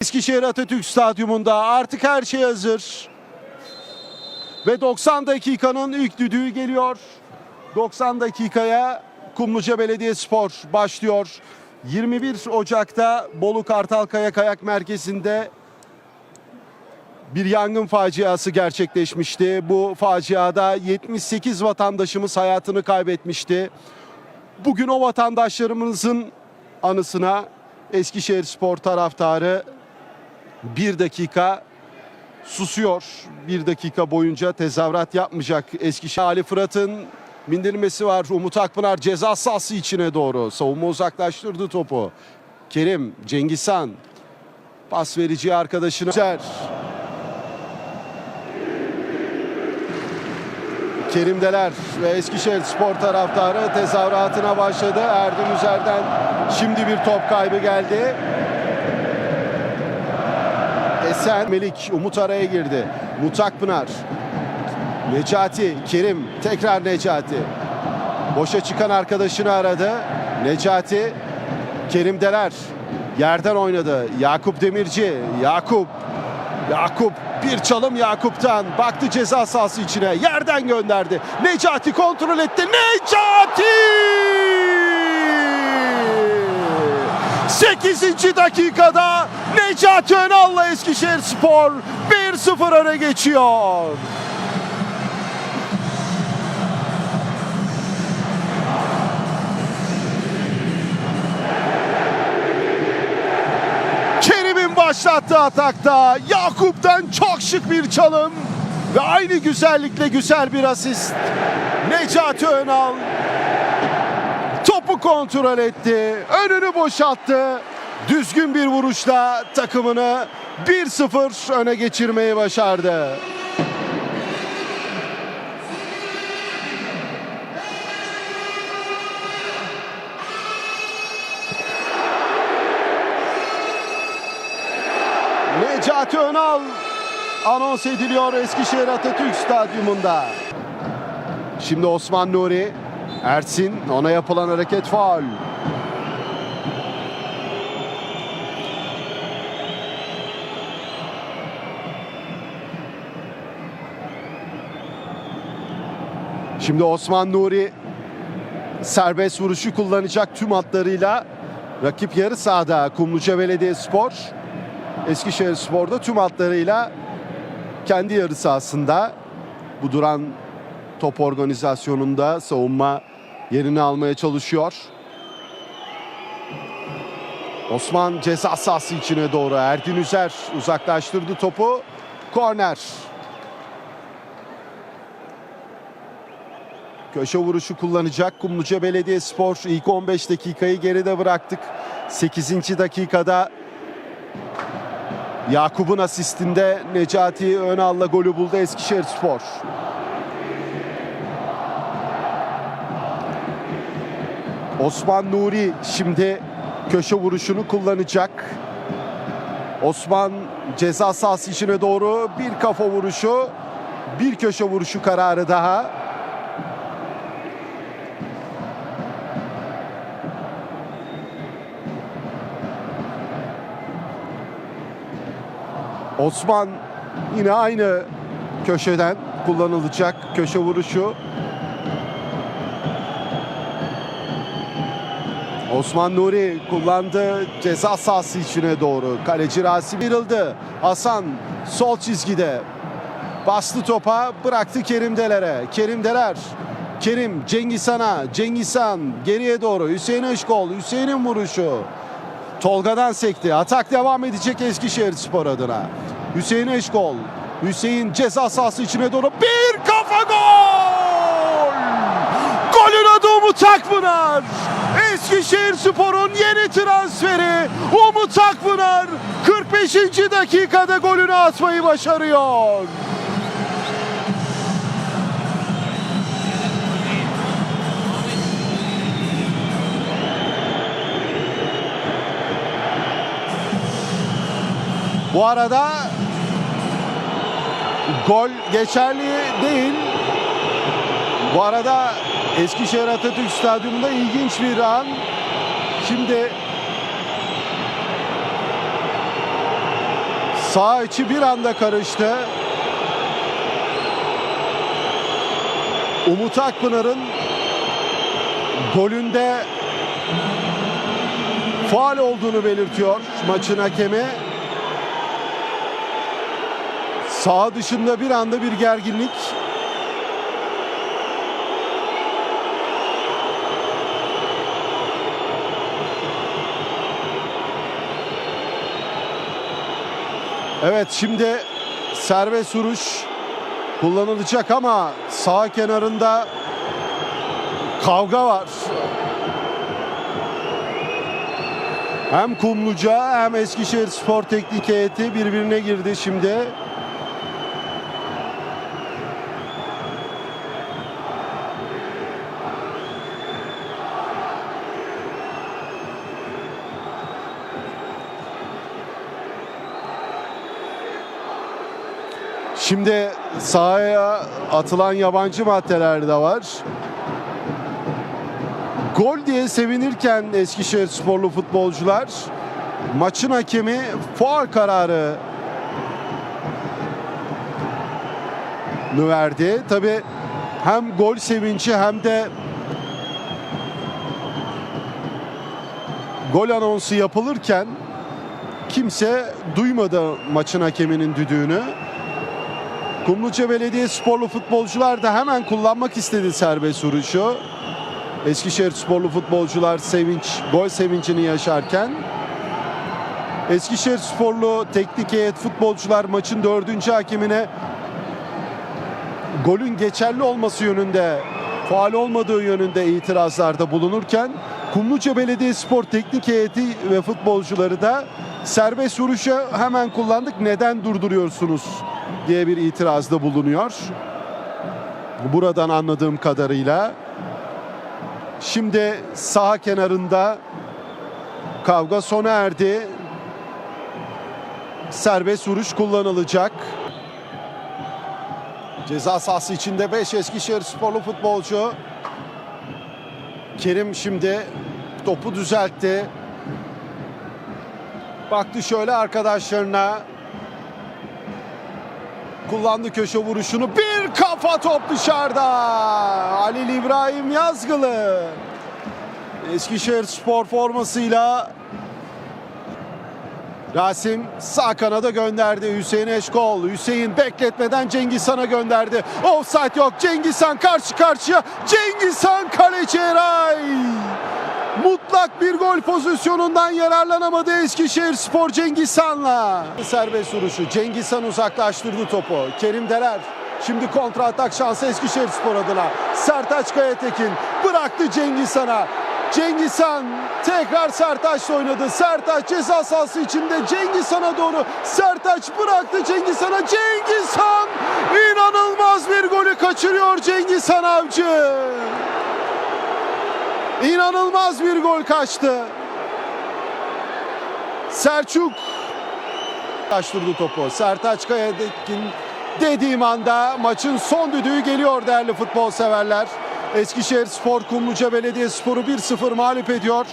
Eskişehir Atatürk Stadyumunda artık her şey hazır. Ve 90 dakikanın ilk düdüğü geliyor. 90 dakikaya Kumluca Belediyespor başlıyor. 21 Ocak'ta Bolu Kartalkaya Kayak Merkezi'nde bir yangın faciası gerçekleşmişti. Bu faciada 78 vatandaşımız hayatını kaybetmişti. Bugün o vatandaşlarımızın anısına Eskişehir Spor taraftarı bir dakika susuyor. Bir dakika boyunca tezahürat yapmayacak Eskişehir. Ali Fırat'ın bindirmesi var. Umut Akpınar ceza sahası içine doğru. Savunma uzaklaştırdı topu. Kerim, Cengizhan pas verici arkadaşına. Güzel. Kerimdeler ve Eskişehir spor taraftarı tezahüratına başladı. Erdem Üzer'den şimdi bir top kaybı geldi. Esen Melik Umut araya girdi. Mutak Pınar. Necati, Kerim tekrar Necati. Boşa çıkan arkadaşını aradı. Necati, Kerim Deler yerden oynadı. Yakup Demirci, Yakup, Yakup bir çalım Yakup'tan. Baktı ceza sahası içine. Yerden gönderdi. Necati kontrol etti. Necati! 8. dakikada Necati Önal'la Eskişehir Spor 1-0 öne geçiyor. Kerim'in başlattığı atakta Yakup'tan çok şık bir çalım ve aynı güzellikle güzel bir asist. Necati Önal kontrol etti, önünü boşalttı. Düzgün bir vuruşla takımını 1-0 öne geçirmeyi başardı. Necati Önal anons ediliyor Eskişehir Atatürk Stadyumunda. Şimdi Osman Nuri, Ersin ona yapılan hareket faul. Şimdi Osman Nuri serbest vuruşu kullanacak tüm hatlarıyla rakip yarı sahada Kumluca Belediyespor Eskişehir Spor'da tüm hatlarıyla kendi yarı sahasında bu duran top organizasyonunda savunma yerini almaya çalışıyor. Osman ceza sahası içine doğru Erdin Üzer uzaklaştırdı topu. Korner. Köşe vuruşu kullanacak Kumluca Belediyespor. İlk 15 dakikayı geride bıraktık. 8. dakikada Yakup'un asistinde Necati Önal'la golü buldu Eskişehir Spor. Osman Nuri şimdi köşe vuruşunu kullanacak. Osman ceza sahası içine doğru bir kafa vuruşu, bir köşe vuruşu kararı daha. Osman yine aynı köşeden kullanılacak köşe vuruşu. Osman Nuri kullandı ceza sahası içine doğru. Kaleci Rasim ayrıldı. Hasan sol çizgide bastı topa bıraktı Kerimdelere. Kerimdeler. Kerim Cengizhan'a. Cengizhan geriye doğru. Hüseyin Işkol. Hüseyin'in vuruşu. Tolga'dan sekti. Atak devam edecek Eskişehir Spor adına. Hüseyin Eşkol. Hüseyin ceza sahası içine doğru bir kafa gol! Golün adı Umut Akpınar. Eskişehir Spor'un yeni transferi Umut Akpınar 45. dakikada golünü atmayı başarıyor. Bu arada gol geçerli değil. Bu arada Eskişehir Atatürk Stadyumunda ilginç bir an. Şimdi Sağ içi bir anda karıştı. Umut Akpınar'ın golünde faal olduğunu belirtiyor maçın hakemi. Sağ dışında bir anda bir gerginlik. Evet şimdi serbest vuruş kullanılacak ama sağ kenarında kavga var. Hem Kumluca hem Eskişehir Spor Teknik Heyeti birbirine girdi şimdi. Şimdi sahaya atılan yabancı maddeler de var. Gol diye sevinirken Eskişehir sporlu futbolcular maçın hakemi faul kararı verdi. Tabi hem gol sevinci hem de gol anonsu yapılırken kimse duymadı maçın hakeminin düdüğünü. Kumluca Belediye sporlu futbolcular da hemen kullanmak istedi serbest vuruşu. Eskişehir sporlu futbolcular sevinç, gol sevincini yaşarken Eskişehir sporlu teknik heyet futbolcular maçın dördüncü hakemine golün geçerli olması yönünde, faal olmadığı yönünde itirazlarda bulunurken Kumluca Belediye Spor Teknik Heyeti ve futbolcuları da serbest vuruşu hemen kullandık neden durduruyorsunuz diye bir itirazda bulunuyor. Buradan anladığım kadarıyla Şimdi saha kenarında kavga sona erdi. Serbest vuruş kullanılacak. Ceza sahası içinde 5 Eskişehir sporlu futbolcu. Kerim şimdi topu düzeltti. Baktı şöyle arkadaşlarına. Kullandı köşe vuruşunu. Bir kafa top dışarıda. Halil İbrahim Yazgılı. Eskişehir spor formasıyla Rasim sağ kanada gönderdi Hüseyin Eşkol. Hüseyin bekletmeden Cengiz Han'a gönderdi. Offside yok. Cengiz Han karşı karşıya. Cengiz Han kaleci Eray. Mutlak bir gol pozisyonundan yararlanamadı Eskişehir Spor Cengiz Han'la. Serbest vuruşu. Cengiz Han uzaklaştırdı topu. Kerim Deler. Şimdi kontra atak şansı Eskişehir Spor adına. Sertaç Kayatekin bıraktı Cengiz Han'a. Cengiz Han tekrar Sertaç'la oynadı. Sertaç ceza sahası içinde Cengiz Han'a doğru. Sertaç bıraktı Cengiz Han'a. Cengiz Han inanılmaz bir golü kaçırıyor Cengiz Han Avcı. İnanılmaz bir gol kaçtı. Selçuk kaçtırdı topu. Sertaç Kayatekin dediğim anda maçın son düdüğü geliyor değerli futbol severler. Eskişehir Spor Kumluca Belediyespor'u 1-0 mağlup ediyor.